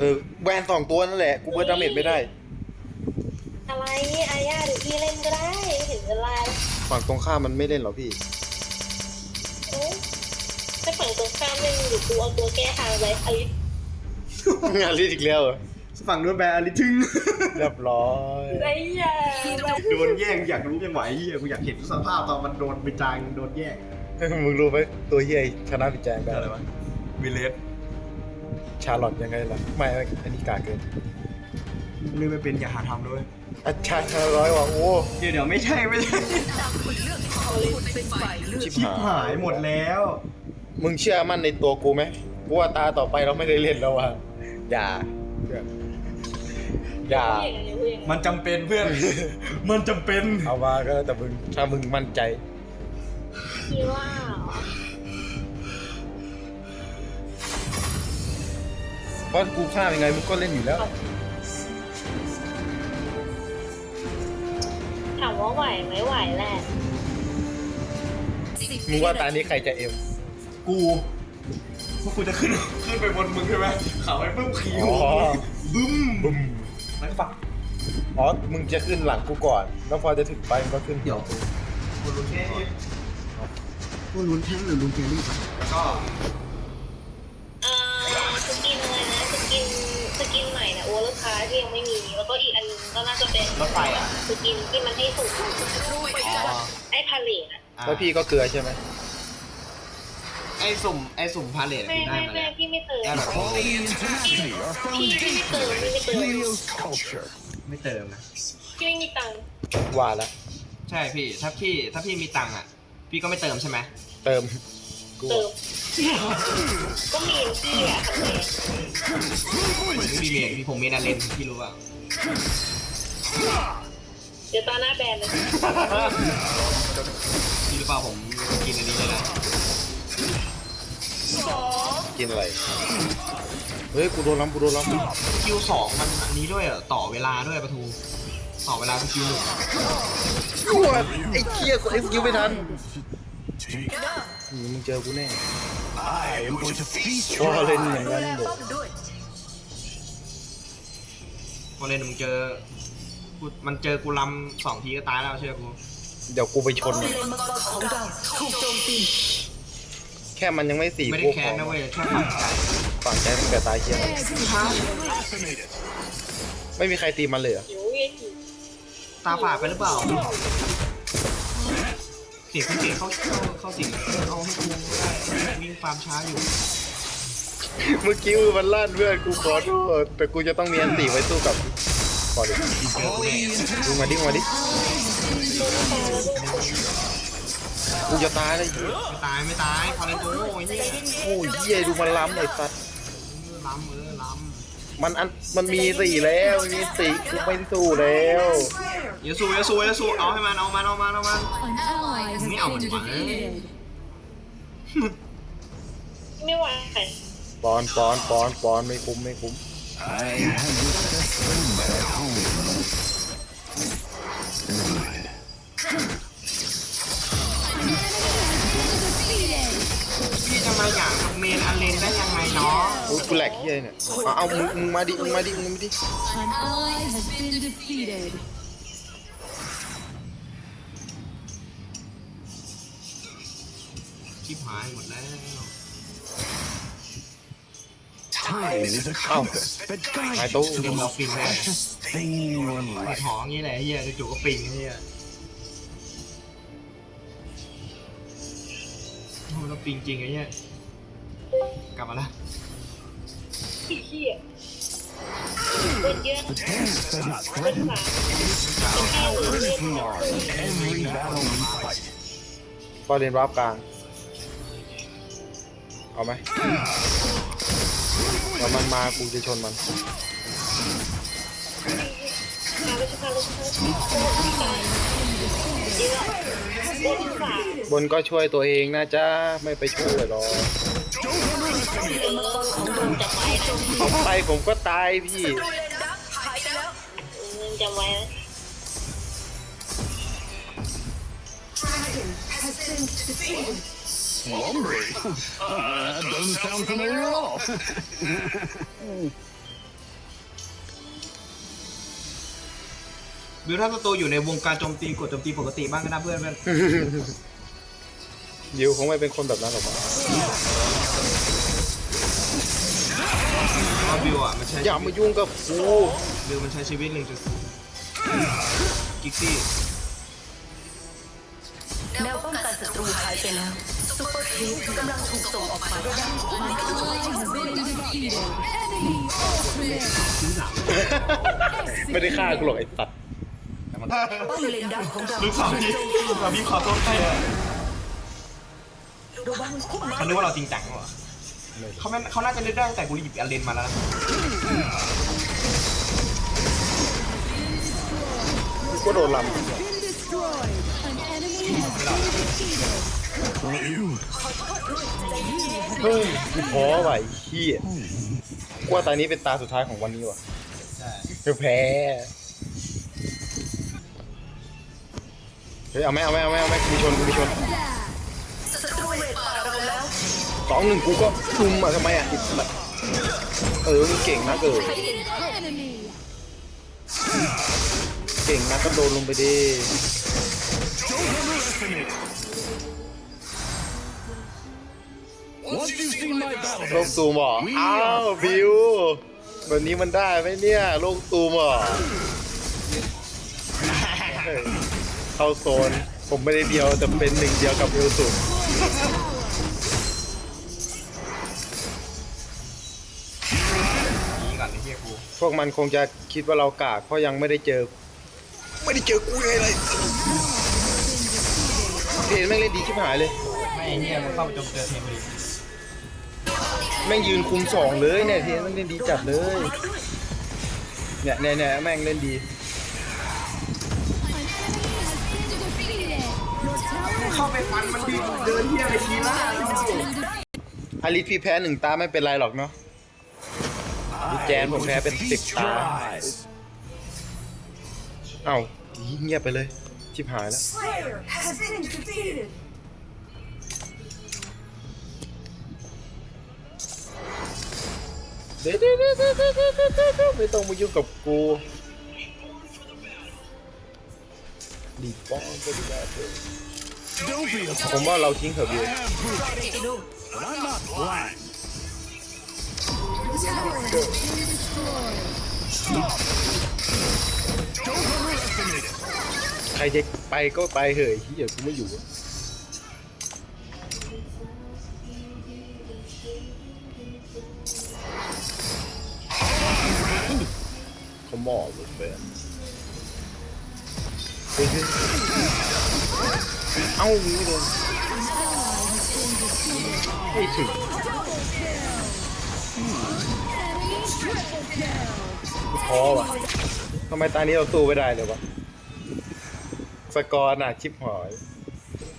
เออแวนสองตัวนั่นแหละ กูเบิร์ดดาเมจไม่ได้ อะไรอาญาหรือพี่เล่นก็ได้ไม่ถึงเวลาฝั่งตรงข้ามมันไม่เล่นหรอพี่ เอ้ยถ้าฝั่งตรงข้ามเล่นอยู่กูเอาตัวแก้ทางไปอลิสงานรีดอีกแล้วเหรอฝั่งนู้นแบนอลิทึง เรียบร้อยไอ้ยาแบบโดนแย่งอยากรู้ยังไหวเฮียกูอยากเห็นสภาพตอนมันโดนไปจางโดนแย่งมึงรู้ไหมตัวเฮียชนะพิจารณ์ได้อะไรวะวิเลส ชาร์ลอตยังไงล่ะ ไม่อันนี้กาเกินเล่นไม่เป็นอย่าหาทำด้วยอาชาชาร้อยว่ะโอ้เดี๋ยวเดี๋ยวไม่ใช่ไม่ใช่ชิบชิบหาหายยหมดแล้ว มึงเชื่อมั่นในตัวกูไหมกูว่าตาต่อไปเราไม่ได้เล่นแล้วว่ะอย่าเพื่อนอย่าพูดอย่างนี้พูดอย่างนี้มันจำเป็นเพื่อน มันจำเป็น เอามาก็แล้วแต่มึงถ้ามึงมั่นใจพี่ว่า เหรอเพราะกูฆ่ายังไงมึงก็เล่นอยู่แล้ว ถามว่าไหวไหมไหวแหละมึงว่าตานี้ใครจะเอ็มกูพวกกูจะขึ้นขึ้นไปบนมึงใช่ไหมเขาไปปุ๊บขี่หัวอ๋อบึ้มบึ้มแล้วก็ปักอ๋อ มึงจะขึ้นหลังกูก่อน แล้วพอจะถึงไปมึงก็ขึ้นเดี๋ยวกูลุ้นแค่นี้กูลุ้นแค่หรือลุ้นแค่นี้ปะแล้วก็ กินใหม่นะโอเวอร์คาร์ที่ยังไม่มี แล้วก็อีกอันนึงก็น่าจะเป็นรถไฟอะสกินที่มันให้สูงไอ้พาเลทอะแล้วพี่ก็เกลือใช่ไหมไอ้สุ่มไอ้สุ่มพาเลทไม่ได้ไม่มาไม่แล้วพี่ไม่เติมได้แบบพวกพี่พี่ไม่เติมพี่ไม่เติม culture. ไม่เติมนะ พี่ไม่มีตังค์ว่าแล้วใช่พี่ ถ้าพี่ถ้าพี่มีตังค์อะ พี่ก็ไม่เติมใช่ไหม เติมกู เติมก็มีพี่อะทำไมผมไม่มีเมนพี่ผมเมนอาเลนพี่รู้ป่ะเดี๋ยวตาหน้าแบนเลยพี่รู้ป่ะผมกินอันนี้เลยนะกินอะไร เฮ้ย กูโดนล้ำกูโดนล้คิวสองมันอันนี้ด้วยเหรอต่อเวลาด้วยปะทูต่อเวลาเป็นคิวหนึ่งำกูอะไอ้เคียกดเอ็กซ์คิวไม่ทัน Take อื มมึงเจอกูแน่ I am going to feast พอ your เล่นอย่างนั้นเลยพอเล่นมึงเจอกูมันเจอกูลำสองทีก็ตายแล้วเชื่อกูเดี๋ยวกูไปชนมันแค่มันยังไม่สี่ไม่ได้กูแค้นนะเว้ยแค่ฝังใจฝังใจตั้งแต่ตายเคีย fascinated. ไม่มีใครตีมันเลยเหรอหิวเย็นหิวตาฝาดไปหรือเปล่า เสียงคุณเสียงเข้าเข้าเข้าสิงเอาให้กูได้วิ่งฟาร์มช้าอยู่เมื่อกี้มันลั่นเพื่อนกูขอโทษแต่กูจะต้องมีอันตีไว้สู้กับพอดิเจอกูแน่ดูมาดิมาดิกูจะตายเลยไม่ตายไม่ตายพอเล่นตัวโง่ไอ้เนี่ยโอ้ยเหี้ยดูมันล้ำไอ้สัตว์ล้ำเออล้ มันอันมันมีสี่แล้วมีสี่กูไม่สู้แล้วำเยซูเยซูเยซูเอาให้มันเอามันเอามันเอามัน An ally has Mấy ông been mình bắn. defeated. ไม่ไหวปอนปอนปอนปอนไม่คุ้มไม่คุ้ม I have the best friend at home. Good. พี่จะมาอย่างกับเมนอาเลนได้ยังไงเนาะโอ้ยกูแหลกเหี้ยเนี่ยเอาเอามึงมึงมาดิมึงมาดิมึงมาดิ An ally has been defeated. ชิบหายหมดแล้ว Time is a compass that หาย guides ตู้ you to the most precious thing in your ติด life. หองี้แหละเฮียจู่ๆก็ปิงเฮียโอ้แล้วปิงจริงไอ้เฮียก ลับมาละขี้เขี้ยคนเยอะนะ The dance that is คน threatened สามคนแค่หรือเล่น we are in every battle we fight. ฟอร์เรนวาร์ปกลาง เอาไหมเดี๋ยวมันมากูจะชนมันพาไปชิพาไปชิพาไปชิพาไปตายเยอะคนสามบนก็ช่วยตัวเองนะจ๊ะ ไม่ไปช่วยหรอก ผมไปผมก็ตายพี่ ลุงจะไว้ Lumbery? Uh, that doesn't sound familiar at all. บิวถ้าศัตรูอยู่ในวงการโจมตีกดโจมตีปกติบ้างก็นะเพื่อนเพื่อนยิวคงไม่เป็นคนแบบนั้นหรอกมั้ง เพราะบิวอะมันใช้อย่ามายุ่งกับกูบิวมันใช้ชีวิตหนึ่งจุดกิกซี่แนวป้องกันศัตรูหายไปแล้วซุปเปอร์ครีปกำลังถูกส่งออกมา An ally has been defeated. Enemy ultimate. ไม่ได้ฆ่ากูหรอกไอ้สัตว์ป้อมเลนดักของเราลูกสาวพี่ลูกสาวพี่ขอโทษใครระวังพุ่มไม้เขานึกว่าเราจริงจังเหรอ เขาไม่เขาน่าจะนึกได้ตั้งแต่กูหยิบอันเลนมาแล้วนะกูโดนล Been destroyed. An enemy has been defeated. You ำเฮ้ยกูท้อว่ะไอ้เหี้ยกูว่าตานี้เป็นตาสุดท้ายของวันนี้ว่ะใช่คือแพ้เฮ้ยเอาไหมเอาไหมเอาไหมเอาไหมกูมีชนกูมีชน สองหนึ่งกูก็ลุมอะทำไมอะไอ้สัตว์เออมึงเก่งนะเกิด Defeated an enemy. เก่งนะก็โดนลงไปดิโลกซูมเหรออ้าวบิวแบบนี้มันได้ไหมเนี่ยโลกซูมเหรอเฮ้ยเข้าโซนผมไม่ได้เดียวแต่เป็นหนึ่งเดียวกับเอลสุนี่ พวกมันคงจะคิดว่าเรากากเพราะยังไม่ได้เจอ ไม่ได้เจอกูเลยเลยเทนแม่งเล่นดีชิบหายเลยไม่ไอ้เหี้ยมันเข้าไปโจมเจอเทมเลยแม่งยืนคุมสองเลยเนี่ยเทนแม่งเล่นดีจัดเลยเนี่ยเนี่ยเนี่ยแม่งเล่นดี An enemy has been defeated. Your tower เข้าไปฟันมันดิเดินเหี้ยอะไรทีล่า has been defeated. อาริสพี่แพ้หนึ่งตาไม่เป็นไรหรอกเนาะ มีแจนผมแพ้เป็นสิบ feast ตา your eyes. เอ้าเงียบไปเลย ชิบหายแล้วเดี๋ยวเดี๋ยวเดี๋ยวเดี๋ยวเดี๋ยวเดี๋ยวเดี๋ยวไม่ต้องมายุ่งกับกูดีป้องก็ดีได้เลย Don't be a ผมว่าเราทิ้งเถอะบิว I have proof, but I'm not blind. ใครจะไปก็ไปเถอะไอ้เฮียกูไม่อยู่อะเขาหมอบเลยแฟเฮ้ยเฮ้ยเอ้าวิ่งไม่โดนไม่ถึง ท้อว่ะทำไมตานี้เราสู้ไม่ได้เลยวะสกอร์น่ะชิปหอย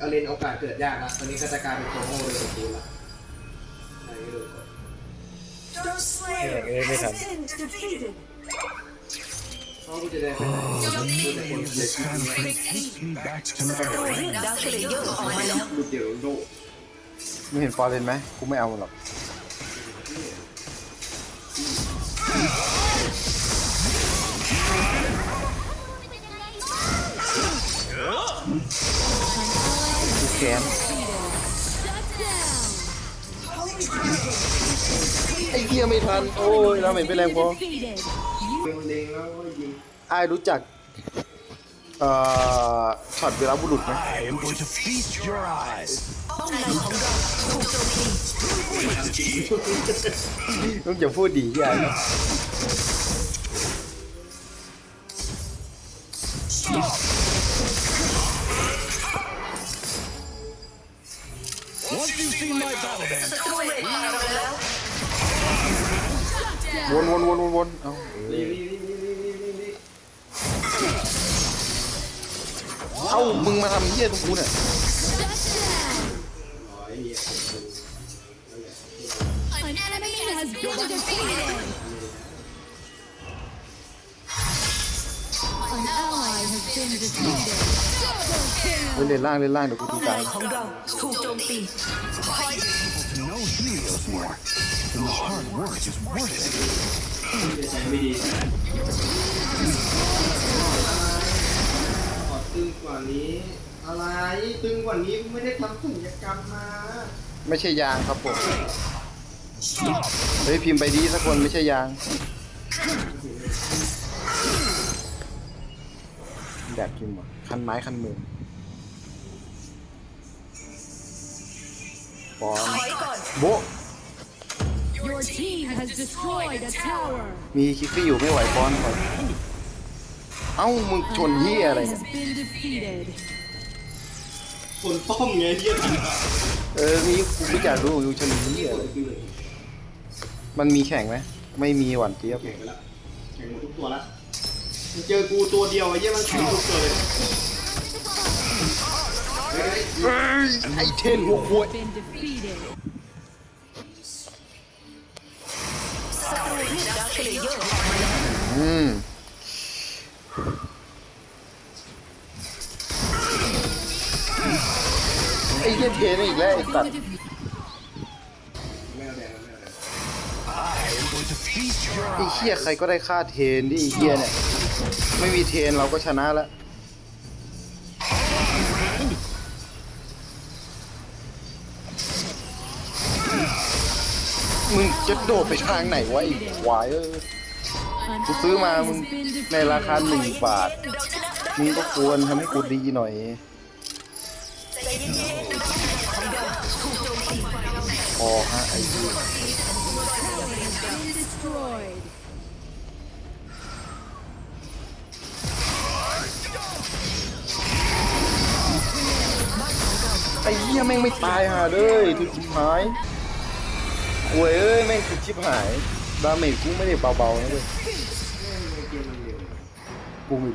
อาเลนโอกาสเกิดยากนะตอนนี้ก็จะกลายเป็นโคโง่เลยสกูลละอะไรไม่รู้เนี่ยเอ้ยไม่ทันเพราะกูจะได้เป็นกูจะคนเด็ก This time can take me back to ศัตรู my เรียกดาวเลเยอร์ออกมาแล้วลูกเดียวโลกมึงเห็นฟอร์เรนไหมกูไม่เอามันหรอก กูแค้น Shut down. ไอ้เหี้ยไม่ทัน โอ้ยเราไม่เป็นแรงพอ Defeated. เป็นเด้งแล้วก็ยิงไอ้ายรู้จัก เอ่อช็อตเวลาบุรุษไหม I am going to feast your eyes. ป้อมในของเราถูกโจมตีมึงจะพูดดีเหี้ยนะ ศัตรูเวทป่าเราแล้ว วนวนวนวนวนเอ้าเออเอ้ามึงมาทำเหี้ยตรงกูเนี่ย An enemy has been defeated. An ally has been defeated. Double kill. เฮ้ยเล่นล่างเล่นล่างเดี๋ยวกูตีป้อมกลาในงของเราถูกโจมตี to know heroes more, then the hard work is worth it. ว่านี้ อะไรตึงกว่านี้กูไม่ได้ทำศัลยกรรมมา ไม่ใช่ยางครับผมเฮ้ยพิมพ์ไปดีสักคนไม่ใช่ยางอยากพิมพ์ว่ะคันไม้คันมือ ก่อน โบะ Your team has destroyed a tower. มีคิกซี่อยู่ไม่ไหวปอนก่อน เอ้ามึงชน An เฮียอะไร ally เนี่ย has been defeated. คนต้มไงเฮียทันเออนี่กูไม่อยากรู้อยู่ชนเฮียอะไรมันมีแข่งไหม ไม่มีหวานเจี๊ยบ แข่งไปแล้วแข่งหมดทุกตัวแล้วมึงเจอกูตัวเดียวไอ้เหี้ยมันแข่งทุกตัวเลยเฮ้ยเอ้ย ไอเทนหัวขวด Been defeated. ศัตรูเรียกดักเลเยอร์อืมไอ้เหี้ยเทนอีกแล้วไอ้สัตว์ไม่เอาแดงแล้วไม่เอาแดง I'm going to feast your ไอ้ eyes. เหี้ยใครก็ได้ค่าเทนดิไอ้เหี้ยเนี่ย ไม่มีเทนเราก็ชนะแล้ว มึงจะโดดไปทางไหนวะไอ้ควายเออกูซื้อมามึงในราคาหนึ่งบาท มึงก็ควรทำให้กูดีหน่อยพอฮะไอ้เหี้ย Been destroyed. ไอ้เหี้ยแม่งไม่ตายห่าเลยถึงชิบหาย โว้ยเอ้ยแม่งถึงชิบหายดาเมจกูไม่ได้เบาๆนะเว้ยกูไม่รู้